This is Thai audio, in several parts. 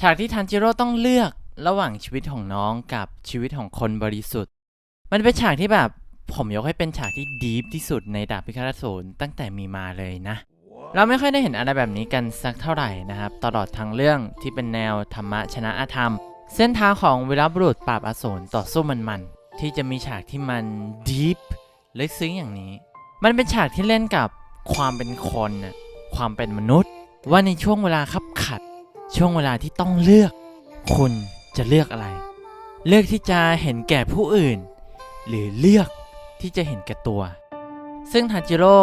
ฉากที่ทันจิโร่ต้องเลือกระหว่างชีวิตของน้องกับชีวิตของคนบริสุทธิ์ มันเป็นฉากที่แบบผมยกให้เป็นฉากที่ดีฟที่สุดในดาบพิฆาตอสูรตั้งแต่มีมาเลยนะ เราไม่ค่อยได้เห็นอะไรแบบนี้กันสักเท่าไหร่นะครับ ตลอดทั้งเรื่องที่เป็นแนวธรรมะชนะอธรรม เส้นทางของวีรบุรุษปราบอสูรต่อสู้มันๆที่จะมีฉากที่มันดีฟลึกซึ้งอย่างนี้ มันเป็นฉากที่เล่นกับความเป็นคนน่ะความเป็นมนุษย์ ว่าในช่วงเวลาขับขัด ช่วงเวลาที่ต้องเลือก คุณจะเลือกอะไร เลือกที่จะเห็นแก่ผู้อื่น หรือเลือกที่จะเห็นแก่ตัว ซึ่งทันจิโร่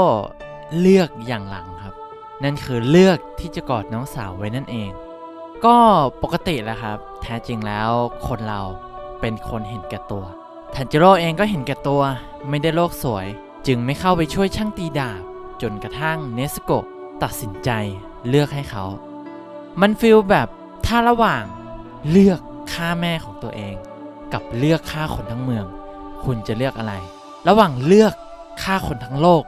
เลือกอย่างหลังครับ นั่นคือเลือกที่จะกอดน้องสาวไว้นั่นเอง ก็ปกติแหละครับ แท้จริงแล้วคนเราเป็นคนเห็นแก่ตัวทันจิโร่เองก็เห็นแก่ตัวไม่ได้โลกสวย จึงไม่เข้าไปช่วยช่างตีดาบ จนกระทั่งเนสโกตัดสินใจเลือกให้เขา มันฟีลแบบถ้าระหว่างเลือกฆ่าแม่ของตัวเอง กับเลือกฆ่าคนทั้งเมือง คุณจะเลือกอะไร ระหว่างเลือกฆ่าคนทั้งโลก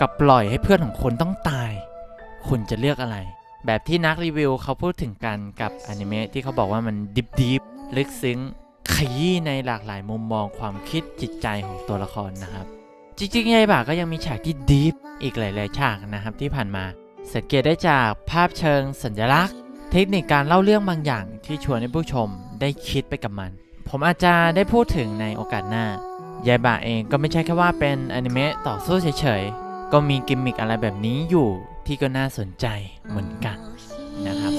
กับปล่อยให้เพื่อนของคนต้องตาย คุณจะเลือกอะไร แบบที่นักรีวิวเขาพูดถึงกันกับอนิเมะที่เขาบอกว่ามันดิบดิบลึกซึ้งขยี้ในหลากหลายมุมมองความคิดจิตใจของตัวละครนะครับ จริงๆยายบาก็ยังมีฉากที่ดีฟอีกหลาย ๆ ฉากนะครับที่ผ่านมา สังเกตได้จากภาพเชิงสัญลักษณ์ เทคนิคการเล่าเรื่องบางอย่างที่ชวนให้ผู้ชมได้คิดไปกับมัน ผมอาจจะได้พูดถึงในโอกาสหน้ายายบาเองก็ไม่ใช่แค่ว่าเป็นอนิเมะต่อสู้เฉยๆ ก็มีกิมมิคอะไรแบบนี้อยู่ที่ก็น่าสนใจเหมือนกันนะครับ